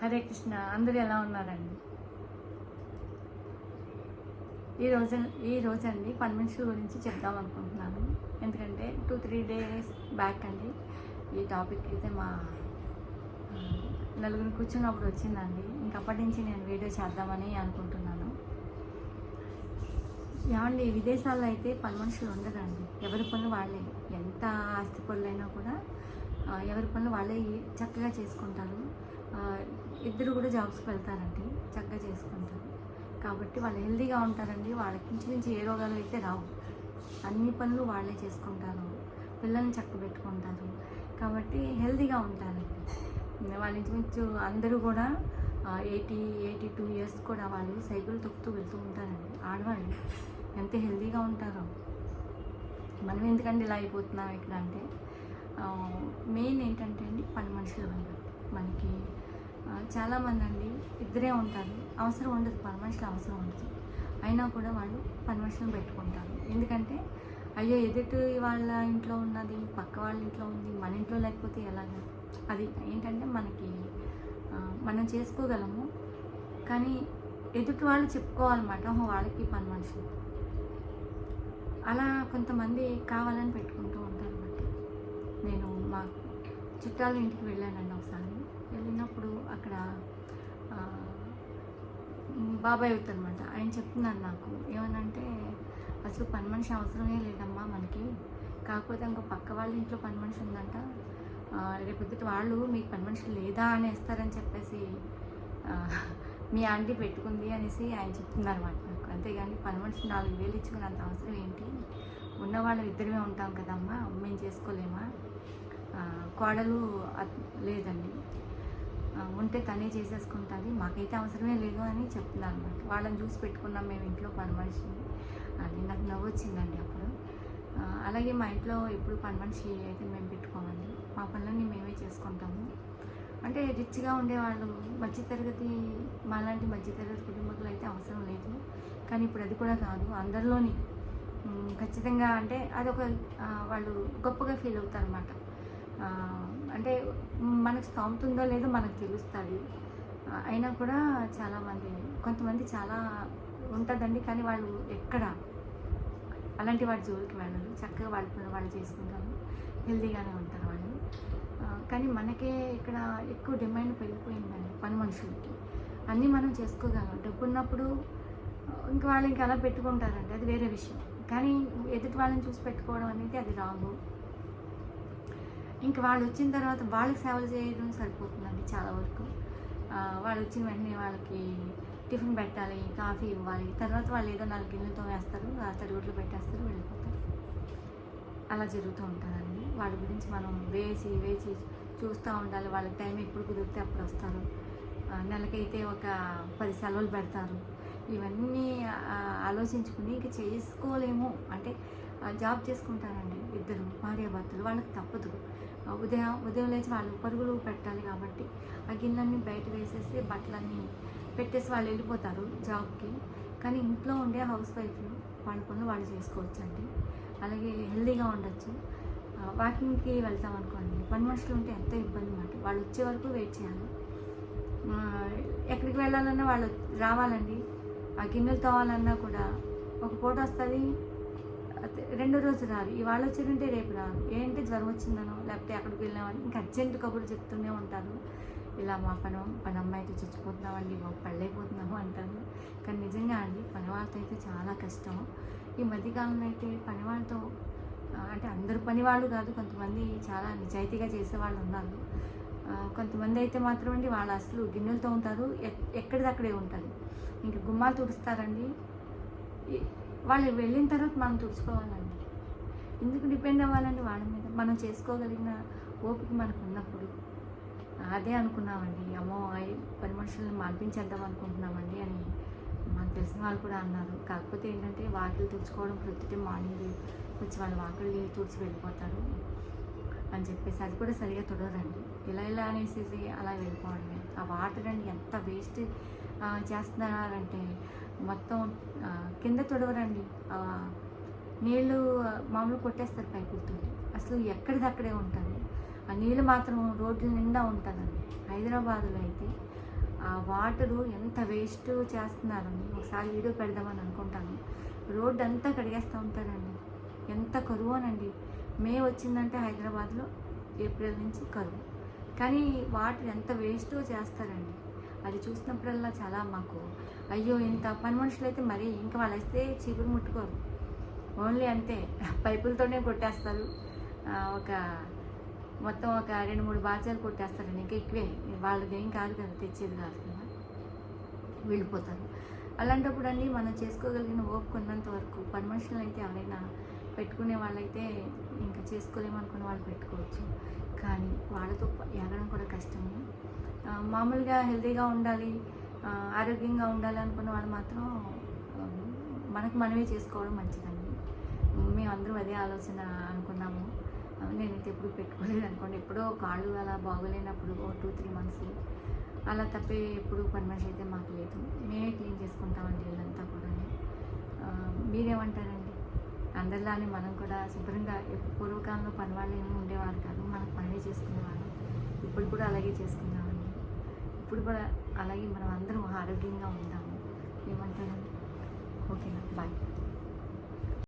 హరే కృష్ణ అందరూ ఎలా ఉన్నారండి? ఈ రోజు ఈ రోజు అండి పని మనుషుల గురించి చెప్దాం అనుకుంటున్నాను. ఎందుకంటే టూ త్రీ డేస్ బ్యాక్ అండి ఈ టాపిక్ అయితే మా నలుగురు కూర్చున్నప్పుడు వచ్చిందండి. ఇంకప్పటి నుంచి నేను వీడియో చేద్దామని అనుకుంటున్నాను. ఏమండి విదేశాల్లో అయితే పని మనుషులు ఉండరండి ఎవరి పనులు వాళ్ళే. ఎంత ఆస్తి పనులైనా కూడా ఎవరి పనులు వాళ్ళే చక్కగా చేసుకుంటారు. ఇద్దరు కూడా జాబ్స్కి వెళ్తారండి చక్కగా చేసుకుంటారు. కాబట్టి వాళ్ళు హెల్దీగా ఉంటారండి వాళ్ళకి నుంచి ఏ రోగాలు అయితే రావు. అన్ని పనులు వాళ్ళే చేసుకుంటారు పిల్లల్ని చక్క పెట్టుకుంటారు. కాబట్టి హెల్దీగా ఉంటారండి. వాళ్ళ ఇంచుమించు అందరూ కూడా ఎయిటీ ఎయిటీ టూ ఇయర్స్ కూడా వాళ్ళు సైకిల్ తొక్కుతూ వెళ్తూ ఉంటారండి. ఆడవాళ్ళు ఎంత హెల్దీగా ఉంటారో. మనం ఎందుకంటే ఇలా అయిపోతున్నాం ఇక్కడ అంటే మెయిన్ ఏంటంటే అండి పని మనుషుల వల్ల. చాలామంది అండి ఇద్దరే ఉంటారు. అవసరం ఉండదు. పని మనుషులు అవసరం ఉండదు. అయినా కూడా వాళ్ళు పని మనుషులను పెట్టుకుంటారు. ఎందుకంటే అయ్యో ఎదుటి వాళ్ళ ఇంట్లో ఉన్నది పక్క వాళ్ళ ఇంట్లో ఉంది మన ఇంట్లో లేకపోతే ఎలాగా? అది ఏంటంటే మనకి మనం చేసుకోగలము. కానీ ఎదుటి వాళ్ళు చెప్పుకోవాలన్నమాట. వాళ్ళకి పని మనుషులు అలా కొంతమంది కావాలని పెట్టుకుంటూ ఉంటారు అన్నమాట నేను మా చుట్టాల ఇంటికి వెళ్ళానండి ఒకసారి. వెళ్ళినప్పుడు అక్కడ బాబాయ్ అవుతారనమాట ఆయన చెప్తున్నారు నాకు ఏమనంటే అసలు పని మనిషి అవసరమే లేదమ్మా మనకి. కాకపోతే ఇంకో పక్క వాళ్ళ ఇంట్లో పని మనిషి ఉందంట. రేపొద్దుట వాళ్ళు మీకు పని మనిషి లేదా అనేస్తారని చెప్పేసి మీ ఆంటీ పెట్టుకుంది అనేసి ఆయన చెప్తున్నారు అనమాట నాకు. అంతేగాని పని మనిషి నాలుగు వేలు ఇచ్చుకున్నంత అవసరం ఏంటి? ఉన్నవాళ్ళు ఇద్దరమే ఉంటాం కదమ్మా మేము చేసుకోలేమా? కోడలు లేదండి. ఉంటే తనే చేసేసుకుంటుంది. మాకైతే అవసరమే లేదు అని చెప్తున్నాను అనమాట వాళ్ళని చూసి పెట్టుకున్నాం మేము ఇంట్లో పని మనిషిని అది నాకు నవ్వు వచ్చిందండి అప్పుడు అలాగే మా ఇంట్లో ఎప్పుడు పని మనిషి అయితే మేము పెట్టుకోమండి. మా పనులన్నీ మేమే చేసుకుంటాము. అంటే రిచ్గా ఉండేవాళ్ళు మధ్యతరగతి మాలాంటి మధ్యతరగతి కుటుంబాలు అయితే అవసరం లేదు. కానీ ఇప్పుడు అది కూడా కాదు. అందరిలోని ఖచ్చితంగా అంటే అదొక వాళ్ళు గొప్పగా ఫీల్ అవుతారు అనమాట అంటే మనకు స్థామత ఉందో లేదో మనకు తెలుస్తుంది. అయినా కూడా చాలామంది కొంతమంది చాలా ఉంటుందండి కానీ వాళ్ళు ఎక్కడ అలాంటి వాడి జోలికి వెళ్ళరు. చక్కగా వాళ్ళ పని వాళ్ళు చేసుకుంటారు. హెల్తీగానే ఉంటారు వాళ్ళు. కానీ మనకే ఇక్కడ ఎక్కువ డిమాండ్ పెరిగిపోయిందండి పని మనుషులకి. అన్నీ మనం చేసుకోగలం. డబ్బు ఉన్నప్పుడు ఇంక ఇంకా వాళ్ళు ఇంకా అలా పెట్టుకుంటారండి. అది వేరే విషయం. కానీ ఎదుటి వాళ్ళని చూసి పెట్టుకోవడం అనేది అది రాదు. ఇంకా వాళ్ళు వచ్చిన తర్వాత వాళ్ళకి సేవలు చేయడం సరిపోతుందండి చాలా వరకు. వాళ్ళు వచ్చిన వెంటనే వాళ్ళకి టిఫిన్ పెట్టాలి కాఫీ ఇవ్వాలి. తర్వాత వాళ్ళు ఏదో నాలుగు గిన్నెలతో వేస్తారు ఆ తడిగుడ్లు పెట్టేస్తారు వెళ్ళిపోతారు. అలా జరుగుతూ ఉంటుందండి. వాళ్ళ గురించి మనం వేసి వేసి చూస్తూ ఉండాలి. వాళ్ళకి టైం ఎప్పుడు కుదిరితే అప్పుడు వస్తారు. నెలకైతే ఒక పది సెలవులు పెడతారు. ఇవన్నీ ఆలోచించుకుని ఇంకా చేసుకోలేము. అంటే జాబ్ చేసుకుంటారండి ఇద్దరు భార్యాభర్తలు. వాళ్ళకి తప్పదు. ఉదయం ఉదయం లేచి వాళ్ళు పరుగులు పెట్టాలి కాబట్టి ఆ గిన్నెలన్నీ బయట వేసేసి బట్టలన్నీ పెట్టేసి వాళ్ళు వెళ్ళిపోతారు జాబ్కి. కానీ ఇంట్లో ఉండే హౌస్ వైఫ్లు వాళ్ళ పనులు వాళ్ళు చేసుకోవచ్చండి. అలాగే హెల్తీగా ఉండొచ్చు. వాకింగ్కి వెళ్తాం అనుకోండి. పని మనుషులు ఉంటే ఎంతో ఇబ్బంది మాట వాళ్ళు వచ్చే వరకు వెయిట్ చేయాలి. ఎక్కడికి వెళ్ళాలన్నా వాళ్ళు రావాలండి. ఆ గిన్నెలు తోవాలన్నా కూడా ఒక పూట వస్తుంది రెండో రోజు రారు. ఇవాళ వచ్చిందంటే రేపు రారు. ఏంటి జ్వరం వచ్చిందనో లేకపోతే ఎక్కడికి వెళ్ళామని ఇంకా అర్జెంట్ కబుర్లు చెప్తూనే ఉంటారు. ఇలా మా పని పని అమ్మాయితో చచ్చిపోతున్నామండి మా పెళ్ళైపోతున్నాము అంటారు. కానీ నిజంగా అండి పని వాళ్ళతో అయితే చాలా కష్టం. ఈ మధ్యకాలంలో అయితే పని వాళ్ళతో అంటే అందరు పని వాళ్ళు కాదు కొంతమంది చాలా నిజాయితీగా చేసేవాళ్ళు ఉన్నారు. కొంతమంది అయితే మాత్రం అండి వాళ్ళు అసలు గిన్నెలతో ఉంటారు ఎక్కడిదక్కడే ఉంటుంది ఇంకా గుమ్మాలు తుడుస్తారండి. వాళ్ళు వెళ్ళిన తర్వాత మనం తుడుచుకోవాలండి ఎందుకు డిపెండ్ అవ్వాలండి వాళ్ళ మీద? మనం చేసుకోగలిగిన ఓపిక మనకు ఉన్నప్పుడు. అదే అనుకున్నామండి. అమ్మో పని మనుషులను మార్పించేద్దాం అనుకుంటున్నామండి అని మాకు తెలిసిన వాళ్ళు కూడా అన్నారు. కాకపోతే ఏంటంటే వాకిలు తుడుచుకోవడం ప్రొద్దుటే మార్నింగ్ వచ్చి వాళ్ళ వాకిళ్ళు తుడిచి వెళ్ళిపోతారు అని చెప్పేసి అది కూడా సరిగా తుడరండి ఇలా ఇలా అనేసి అలా వెళ్ళిపోవడమే. ఆ వాటర్ అండి ఎంత వేస్ట్ చేస్తున్నారంటే మొత్తం కింద తొడవరండి. నీళ్ళు మామూలు కొట్టేస్తారు పైపులతో అసలు ఎక్కడిదక్కడే ఉంటుంది ఆ నీళ్ళు మాత్రం రోడ్డు నిండా ఉంటుందండి హైదరాబాదులో అయితే ఆ వాటరు ఎంత వేస్ట్ చేస్తున్నారని ఒకసారి వీడియో పెడదామని అనుకుంటాను. రోడ్డు అంతా కడిగేస్తూ ఉంటారండి. ఎంత కరువు అనండి మే వచ్చిందంటే హైదరాబాద్లో ఏప్రిల్ నుంచి కరువు. కానీ వాటర్ ఎంత వేస్ట్ చేస్తారండి. అది చూసినప్పుడల్లా చాలా మాకు అయ్యో ఇంత పని మనుషులు అయితే మరి ఇంకా వాళ్ళు వస్తే చీపురు ముట్టుకోరు. ఓన్లీ అంతే పైపులతోనే కొట్టేస్తారు. ఒక మొత్తం ఒక రెండు మూడు బాధ్యాలు కొట్టేస్తారు ఇంకా ఎక్కువే. వాళ్ళది ఏం కాదు కదా తెచ్చేది కాదు కదా. వెళ్ళిపోతారు. అలాంటప్పుడు అన్నీ మనం చేసుకోగలిగిన ఓపిక ఉన్నంత వరకు పని మనుషులు అయితే ఎవరైనా పెట్టుకునే వాళ్ళైతే ఇంకా చేసుకోలేమనుకున్న వాళ్ళు పెట్టుకోవచ్చు. కానీ వాళ్ళతో ఎగడం కూడా కష్టము. మామూలుగా హెల్తీగా ఉండాలి ఆరోగ్యంగా ఉండాలి అనుకున్న వాళ్ళు మాత్రం మనకు మనమే చేసుకోవడం మంచిదండి. మేమందరం అదే ఆలోచన అనుకున్నాము. నేనైతే ఎప్పుడు పెట్టుకోలేదు అనుకోండి. ఎప్పుడో కాళ్ళు అలా బాగోలేనప్పుడు ఓ టూ త్రీ మంత్స్ అలా తప్పే ఎప్పుడు పని అయితే మాకు లేదు. మేమే క్లీన్ చేసుకుంటామండి ఇల్లంతా కూడా మీరేమంటారండి? అందరిలానే మనం కూడా శుభ్రంగా పూర్వకాలంలో పని వాళ్ళు ఏమి ఉండేవారు కాదు. మనం పని చేసుకునేవాళ్ళం. ఇప్పుడు కూడా అలాగే చేసుకున్నామండి ఇప్పుడు కూడా అలాగే మనం అందరం ఆరోగ్యంగా ఉందాము ఏమంటారు? ఓకేనా. బాయ్.